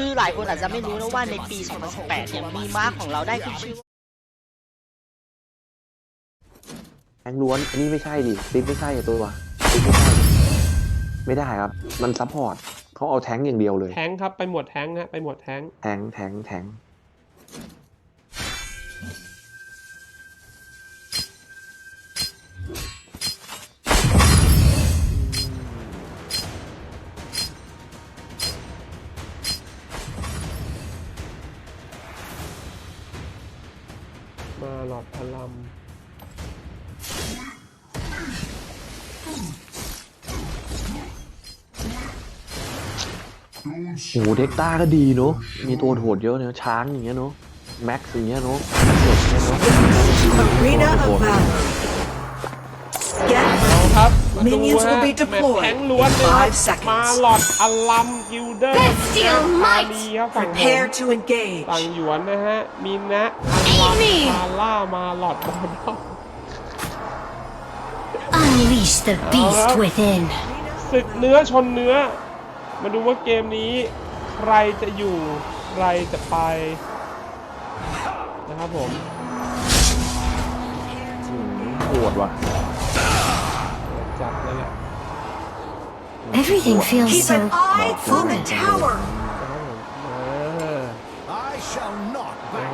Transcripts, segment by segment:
คือหลายคนอาจจะไม่รู้นะว่าในปี 2018 เนี่ยมีม้าของเราได้ขึ้นชื่อแทงล้วน อันนี้ไม่ใช่ดิติ๊กไม่ใช่อะตัวติ๊กไม่ใช่ไม่ได้ครับ มันซัพพอร์ตเขาเอาแทงค์อย่างเดียวเลย แทงค์ครับ ไปหมวดแทงค์ฮะ ไปหมวดแทงค์แทงค์แทงค์แทง โอ้โหเด็กต้าก็ดีเนาะ มีตัวโหดเยอะเนาะช้างอย่างเงี้ยเนาะ แม็กซ์อย่างเงี้ยเนาะอย่างเงี้ยเนาะ Arena of Valor. Get เอาครับมาดู Minions ฮะ will be แมตช์ deployed แทงค์ล้วนเลยครับ Five seconds มาหลอดอลัมกิลเดอร์ Bestial might ดีครับฝั่งผม prepare to engage. ฝั่งหยวนนะฮะ มีนะอัลลัม Enemy มาล่ามาหลอดบอล Unleash the beast Alright. within. ศึกเนื้อชนเนื้อ มาดูว่าเกมนี้ใครจะอยู่ใครจะไปนะครับผมโหดว่ะจัดเลยแหละ Everything feels Keep so an eye for the tower. นะครับผมเออ I shall not back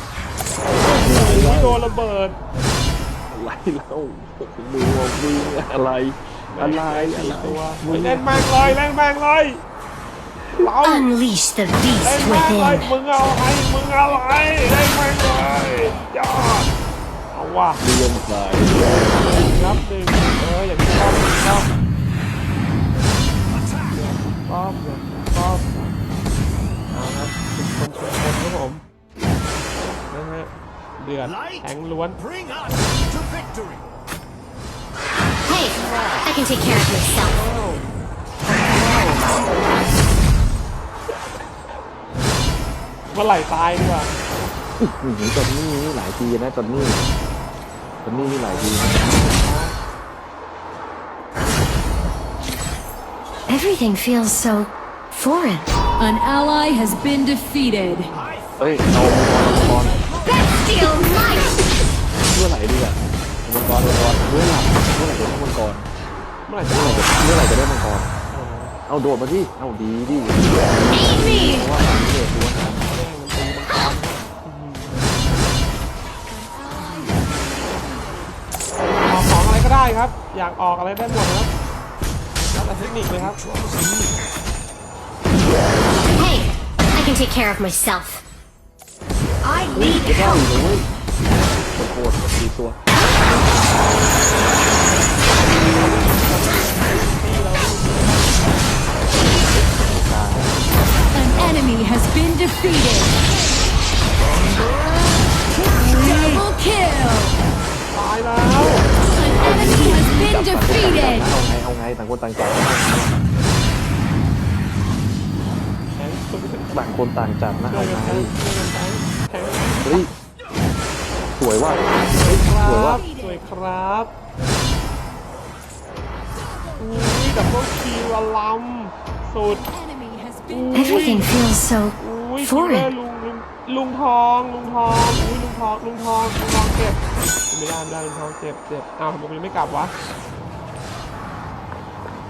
นี่โดนระเบิด อะไรแล้วมือวงมืออะไร อะไรอะไรมึเฮ้ยงเล่นแม่งเลยเล่นแม่งเลยเรา Unleash the เล่น beast ม่งเลย within. มึงเอาไอ้มึงเอาไอ้เล่นแม่งเลยยอดเอาว่ะเรียนสายครับหนึ่งเอออย่างนี้ครับครับป้อมเนี่ยป้อม เดือด Light แทงล้วน bring us to victory. Hey, I can take care of myself. เมื่อไหร่ตายดีกว่า หนีจนนี่นี่หลายทีนะจนนี่จนนี่นี่หลายทีนะ Everything feels so foreign. An ally has been defeated. เอ้ยเอามังกรมัง Feel light! เมื่อไหร่ดีอะมังกรมังกรเมื่อไหร่เมื่อไหร่จะได้มังกรเมื่อไหร่จะเมื่อไหร่จะได้มังกรเอาโดดมาที่เอาดีดิ Aim เพราะว่าเด็กล้วนนะออกของอะไรก็ได้ครับ อยากออกอะไรได้หมดครับแล้วแต่เทคนิคเลยครับ Hey, I can take care of myself. I เฮ้ย need จะได้ help. อยู่เลยโคตรโคตรดีตัว An enemy has been defeated. Double kill. ตายแล้ว An enemy has been defeated. เอาไงเอาไงต่างคนต่างจับแทงช่วยกันต่างคนต่างจับนะช่วเอายกันไง ฮ้ยสวยว่ะสวยคสวยรัว่ะบสวยครับอุ้ยดับเบิลคิวอลัมสุด Enemy has been Everything feels so อุ้ยคิลเลอร์ foreign. ลุงลุงลุงทองลุงทองอุ้ยลุงทองลุงทองลุงทองเจ็บไม่ได้ไม่ได้ลุงทองเจ็บเจ็บอ้าวทำไมมันยังไม่กลับวะ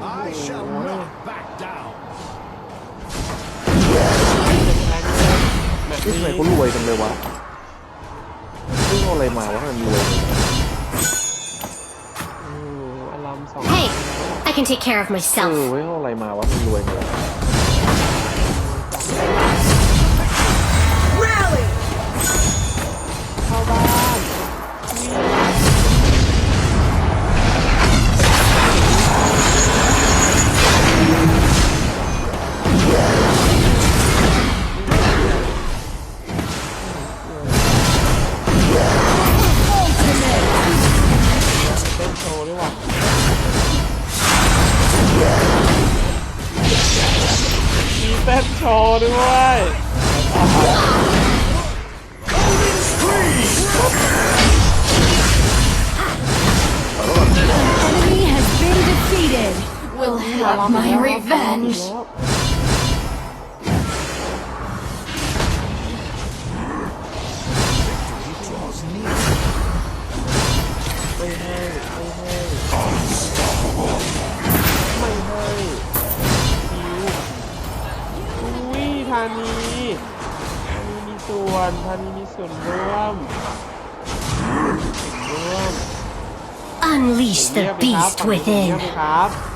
I shall not back down. แมตช์นี่ทำไมนี้เขารวยจังเลยวะนี่ เอาอะไรมาวะมันรวยอืมอลัมสอง Hey, I can take care of เอ myself. อเว้ยเอาอะไรมาวะมันรวยเลย Rally. เข้าบ้าน my revenge. ไม่ให้ไม่ให้ไม่ให้คิวอุ้ยธานีธานีมีส่วนธานีมีส่วนร่วมส่วนร่วม Unleash เงี the ยบเลยครับ beast ธานีเงีย within.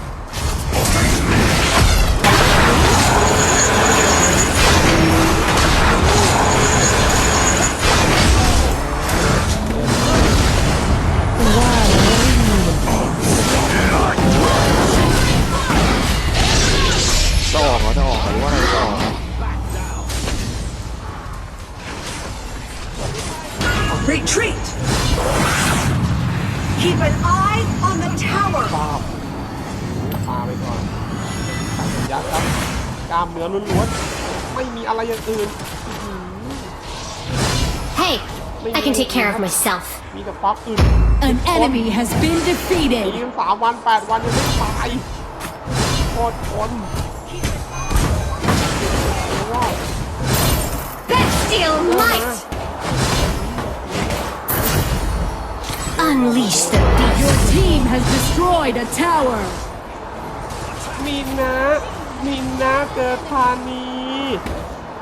myself. มีแต่ฟักอื่น An enemy has been ตี defeated. กันสามวันแปดวันยังไม่ตายโคตรคน Bestial might! Unleash the beast. Your team has destroyed a tower. มินนะมินนะเจอธานี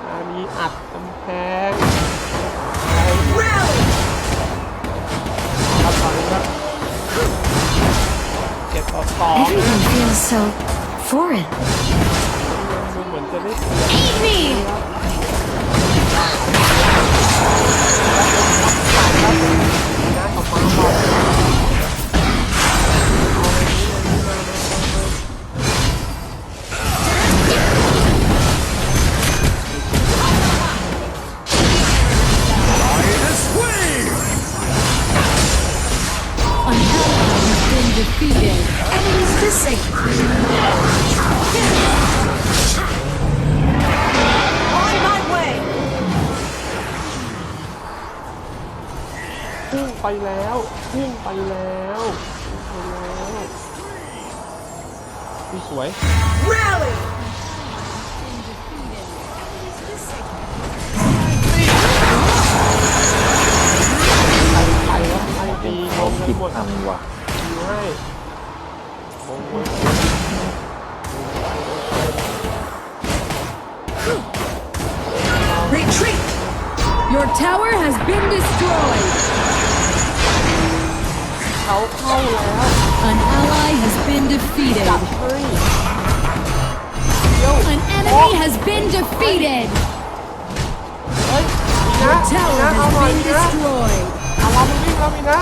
ธานีอัดกำแพง Everything feels so foreign. Eat me! แล้วพุ่งไปแล้วพี่สวย Rally! ไปแล้วไปตีงงกันคิดหมดทำว่ะอยู่ให้งงหมด Retreat! Your tower has been destroyed. เขาเข้าแล้ว An ally has been defeated. จัดให้เดี๋ยว An enemy has been defeated. เฮ้ยมีนะ Your มี tower นะเอาหน่อย has มี been นะ destroyed. เอาเราไปวิ่งแล้วมีนะ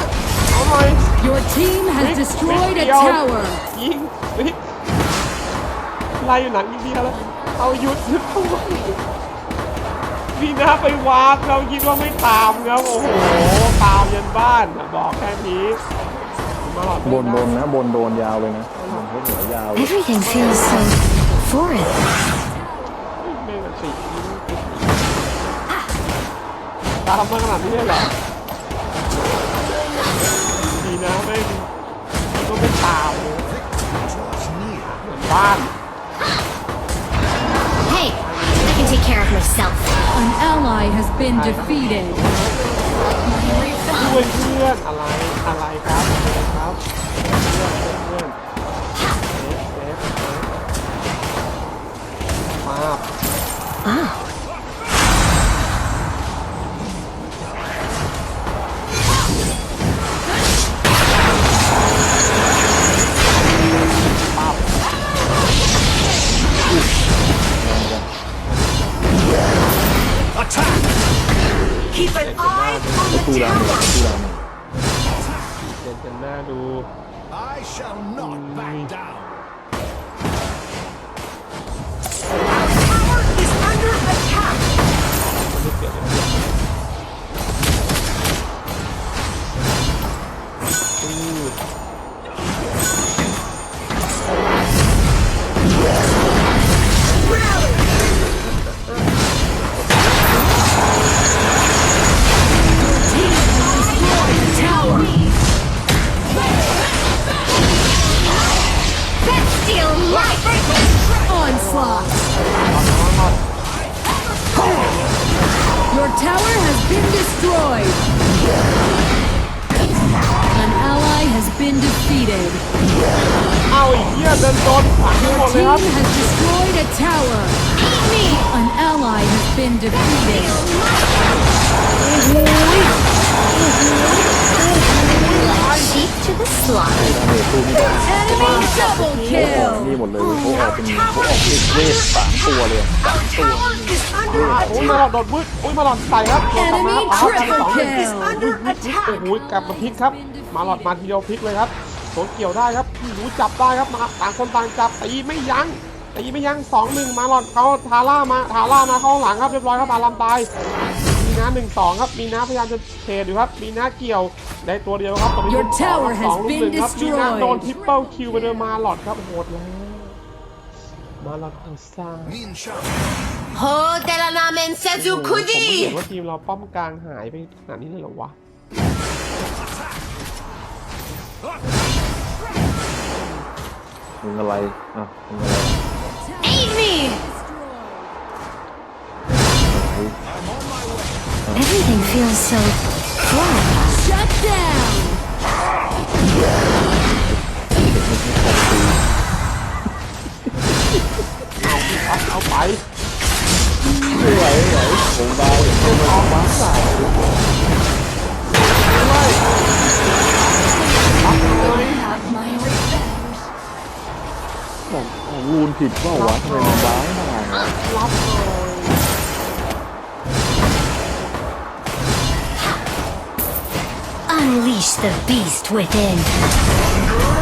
เอาหน่อย Your team has วิ่ง destroyed วิ่ a งเดียว tower. ยิงวิ่งไล่อยู่หนังยิงเดียวแล้วเอาหยุดหยุดเอาไว้มีนะไปวางเราคิดว่าไม่ตามครับโอ้โหตามยันบ้านน่ะบอกแค่นี้ มาหลอดบนบนนะบนโดนยาวเลยนะบนเขาเหนือยาวเลย Everything feels so foreign. เมฆสีตามมาขนาดนี้เลยเหรอดีนะไม่ก็ไม่ตามเลยเหมือนบ้าน Hey, I can take care of myself. An ally has been defeated. ช่วยเพื่อนอะไรอะไรครับ Yeah. หมดเลยเว้ยเขาออกเป็นเขาออกเวทสามตัวเลยสามตัว Is under โอ้ยมาหลอดโดดมืดโอ้ยมาหลอดใส่ครับโดนกลับมา Enemy ครับเอาไปสอง triple หนึ่ง kill. under โอ้ attack. โหกลับมาพลิกครับ มาหลอดมาทีเดียวพลิกเลยครับโดนเกี่ยวได้ครับหนูจับได้ครับมาต่างคนต่างจับตีไม่ยั้งตีไม่ยั้งสองหนึ่งมาหลอดเขาทาร่ามาทาร่ามาเข้าข้างหลังครับเรียบร้อยครับอารัมตายมีน้าหนึ่งสองครับ มีน้าพยายามจะเทรดอยู่ครับ มีน้าเกี่ยวได้ตัวเดียวครับตอนนี้ Your ลูกสอง tower สอง has ลูกหนึ่ง been ครับ มีน้า destroyed. โดนทริปเปิลคิวไปด้วยมาหลอดครับโหดแล้ว มาหลอดอัลซ่า Min Shao. Ho de la namen ผมไม่ sezukudi. เห็นว่าทีมเราป้อมกลางหายไปขนาดนี้เลยเหรอวะมึงอะไรอะมึงอะไร Aid me. Everything feels so foreign. Shut down. เอาไปไม่ไหวไม่ไหวผมเบาผมเบาว้าสาย Have my revenge. บอกออกรูนผิดเปล่าวะทำไมมันว้าวมารับเลย Unleash the beast within.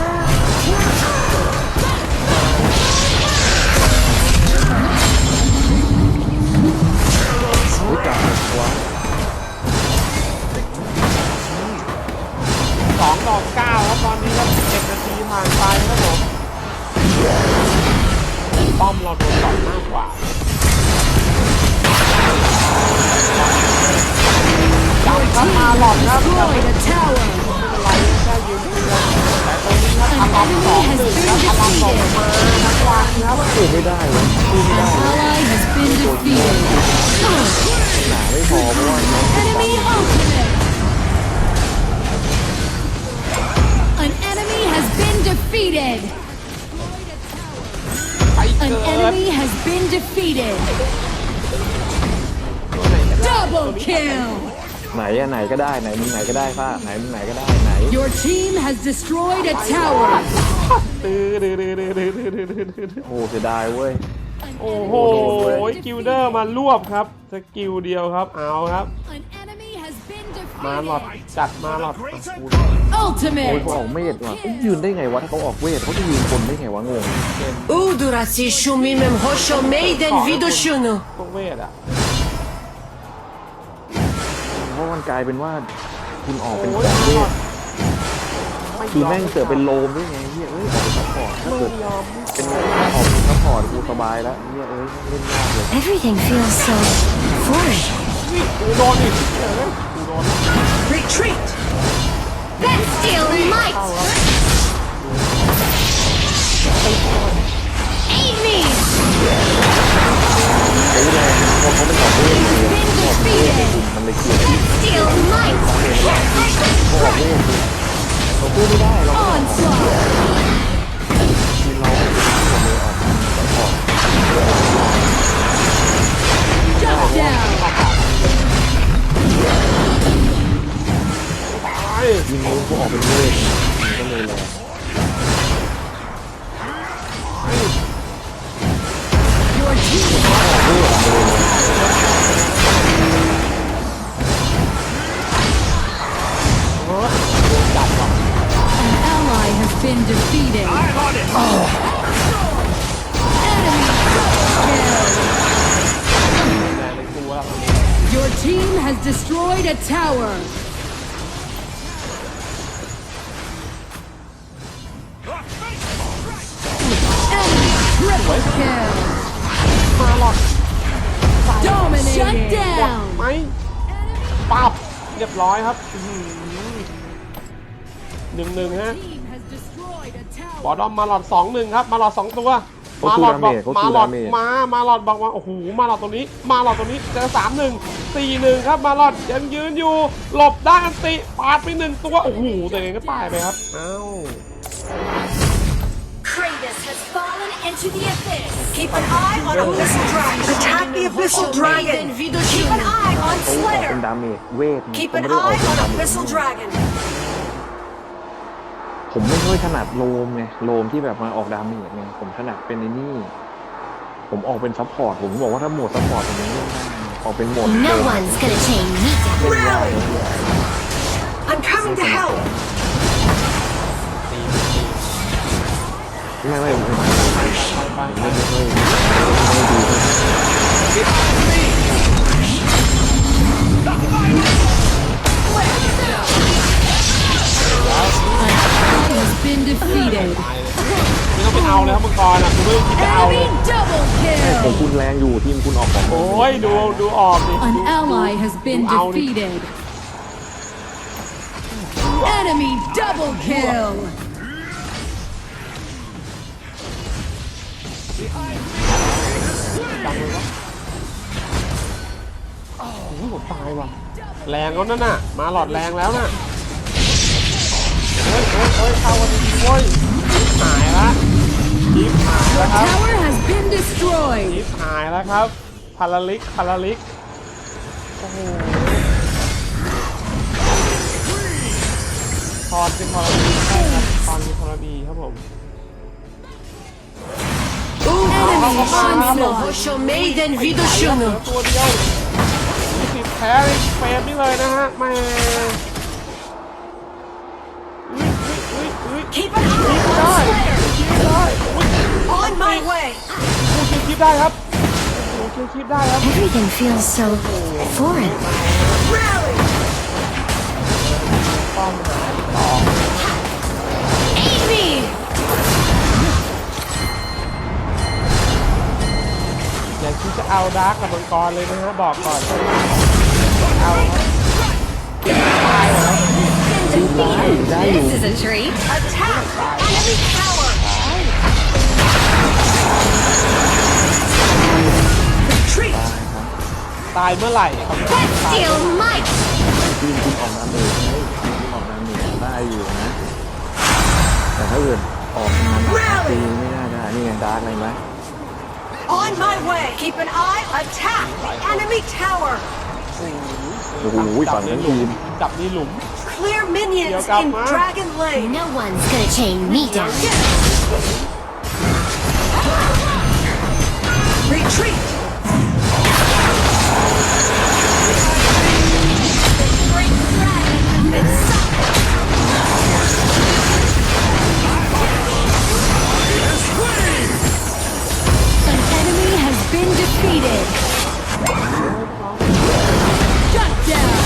ว้าวสองต่อเก้าครับตอนนี้ครับเจ็ดนาทีผ่านไปครับผมป้อมเราโดนต่อยมากกว่าจับครับมาหลอดครับแต่ไม่เป็นไรแค่ยืนเดียวแต่ตรงนี้ครับอารัมสองหนึ่งครับอารัมสองมา ทั้งวันครับ สู้ไม่ได้เวะสู้ไม่ An ได้ ally has been defeated. หนาไม่พอเพราะว่าน้อง Enemy ultimate. An enemy has been defeated. ไปเกิ An ด enemy has been defeated. Double kill. ไหนอะไหนก็ได้ไหนมึงไหนก็ได้ป้าไหนมึงไหนก็ได้ไหน Your team has destroyed a tower. ตโอ้เสียดายเว้ย โอ้โหโอ้กิลเดอร์มารวบครับสกิลเดียวครับ เอาครับมาหลอดจัดมาหลอดโอ้ยเขาออกเมดว่ะยืนได้ไงวะถ้าเขาออกเวทเขาจะยืนคนได้ไงวะงง Udurasi shumimem hosho meiden นวิดูชูนุต้อเวทอะ เพราะมันกลายเป็นว่าคุณออกเป็นโอ้เวท คือแม่งเสือเป็นโลมด้วยไงเฮียเอ้ยออกซัพพอร์ตถ้าไม่เกิดยอมเป็นออกเป็นซัพพอร์ตกูสบายแล้วเฮียเอ้ยเล่นยากเลย Everything feels so foreign. นี่กูโดนอีกเฮ้ยกูโดน Retreat. That still might. Aid me. เราตู้ไม่ได้เราไม่ได้ของทีมเราหมดเลยออกออกได้เราะว่อตายยิงลูกกูออกไปเรื่อก็เลยแรง Your been defeated. I'm on it. Oh. Enemy. Your team has destroyed a tower. Dominating. Shut down. บอ tower. ดอมมาหลอดสองหนึ่งครับ มาหลอดสองตัวเขามาสู้หลอดดาบเมอกจเขามาสู้หลอดาดเมจมามาหลอดบอกว่าโอ้โหมาหลอดตรงนี้ มาหลอดตรงนี้เจอสามหนึ่งสี่หนึ่งครับมาหลอดยังยืนอยู่ หลบได้อันติปาดไปหนึ่งตัวโอ้โหแต่เองก็ตายไปครับเอ้า Kratos has fallen into the abyss. Keep an eye on Abyssal Dragon. Attack the Abyssal Dragon. Keep an eye on เขาออกเป็น Slayer. ดาเมจเวทไง Keep เขา an ไม่ได้ออก eye เป็น on ดาเมจ Abyssal Dragon. ผมไม่ค่อยถนัดโลมไงโลมที่แบบมาออกดาเมจไงผมถนัดเป็นไอ้นี่ ผมออกเป็นซัพพอร์ตผมบอกว่าถ้าโหมดซัพพอร์ตผมยังเล่นได้ออกเป็นโหมด No โลม one's gonna chain me down. เล่นยาก Rally. I'm coming to help. ไม่ไม่ไม่ไม่ไปไม่ไม่ไม่ไม่ดี Has ของ kill. คุณแรงอยู่ทีมคุณออกของโอ้ยดูดูออกดิ An ally has been Ow. defeated. Enemy double kill. โอ้โหผมตายว่ะแรงแล้วนั่นน่ะ มาหลอดแรงแล้วน่ะเฮ้ยเฮ้ยเฮ้ยเข้ากันดีๆเว้ยหายละ ยิบหายแล้วครับ Tower has been destroyed. ยิบหายแล้วครับพาราลิกพาราลิกโอ้โหทอนเป็นพาราดีใช่ครับทอนเป็นพาราดีครับผม Enemy onslaught. Hosho Maiden เหลือ Vidoshunu. ตัวเดียวมีสิทธิ์แพ้ในเฟรมนี่เลยนะฮะแหม่อุ้ยอุ้ยอุ้ย Keep an eye ได้ on Slayer. คิดได้อุ้ย On my way. กูคิดคิดได้ครับโอ้คิดคิดได้ครับ Everything feels so foreign. Rally. ป้อมหายต่อ Aid me! อย่าคิดจะเอาดาร์กกับมังกรเลยนะฮะบอกก่อนเอาครับ This is a treat. Attack the enemy ตายเมื่อไหร่ครับ Feel might! ทีมคุณออกดาเมจให้ทีมคุณออกดาเมจได้อยู่นะ แต่ถ้าเกิดออกมาตีไม่ได้ได้นี่ไงดาร์กอะไรไหม On my way. Keep an eye. Attack the enemy tower. โอ้โหฝั่งนั้นทีมจับนี่หลุม Clear minions Yo, got in mine. Dragon Lane. No one's gonna chain me down. Retreat. Been defeated. Shut down.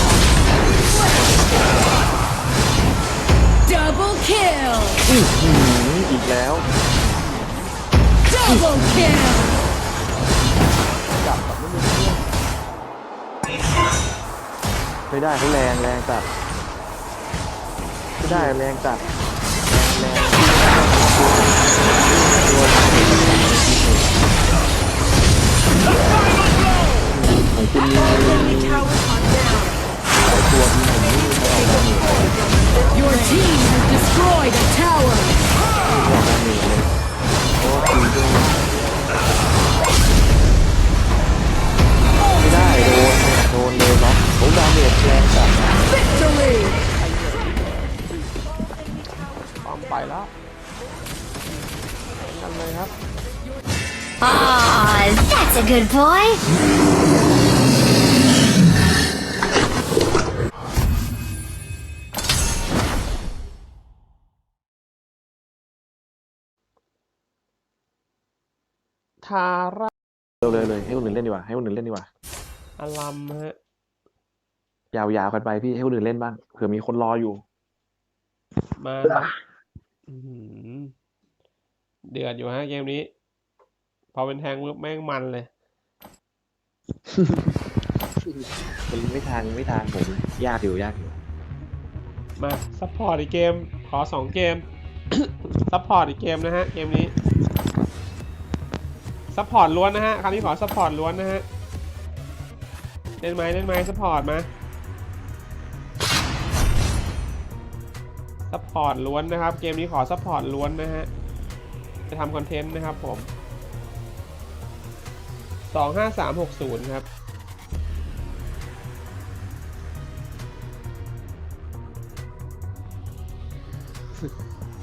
Double kill. อีกแล้ว Double kill. ไม่ได้เขาแรงแรงจัดไม่ได้แรงจัดแรงแรง ของคุณมีหลายตัวมีผมไม่รู้เอาไปหนึ่ง Your team has destroyed a tower. ออกดาเมจเลยเพราะว่าทีมไม่ได้โดนเนี่ยโดนเลยล็อกเขาดาเมจแรงจัด Victory. ป้อมไปแล้วกันเลยครับ Ah, that's a good boy. ทาราเลยเลยให้คนอื่นเล่นดีกว่าให้คนอื่นเล่นดีกว่า อลัมฮะ ยาวๆกันไปพี่ให้คนอื่นเล่นบ้างเผื่อมีคนรออยู่ มาอื้อหือเดือดอยู่ฮะเกมนี้ พอเป็นแทงปุ๊บแม่งมันเลย มันไม่ทางไม่ทางผมเลยยากอยู่ยากอยู่ มาซัพพอร์ตอีกเกม ขอสองเกม ซัพพอร์ตอีกเกมนะฮะ เกมนี้ ซัพพอร์ตล้วนนะฮะ คราวนี้ขอซัพพอร์ตล้วนนะฮะ เล่นไหมเล่นไหมซัพพอร์ตมาซัพพอร์ตล้วนนะครับ เกมนี้ขอซัพพอร์ตล้วนนะฮะ จะทำคอนเทนต์นะครับผม สองห้าสามหกศูนย์ครับ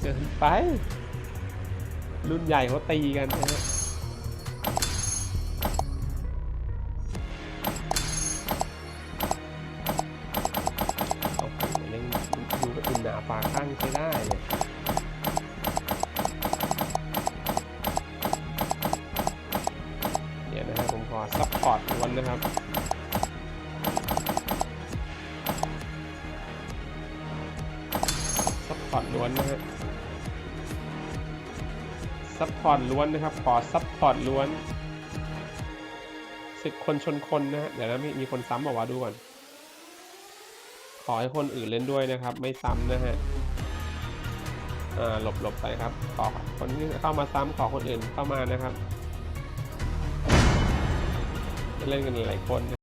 เกินไป รุ่นใหญ่เขาตีกันนะฮะดูกระตุนหนาฝากข้างใช้ได้เลย นะครับ ซัพพอร์ตล้วนนะฮะซัพพอร์ตล้วนนะครับ ขอซัพพอร์ตล้วนศึกคนชนคนนะฮะ เดี๋ยวนะมีมีคนซ้ำบอกว่าดูก่อน ขอให้คนอื่นเล่นด้วยนะครับ ไม่ซ้ำนะฮะอ่าหลบหลบไปครับ ขอคนที่เข้ามาซ้ำขอคนอื่นเข้ามานะครับ เล่นกันหลายคน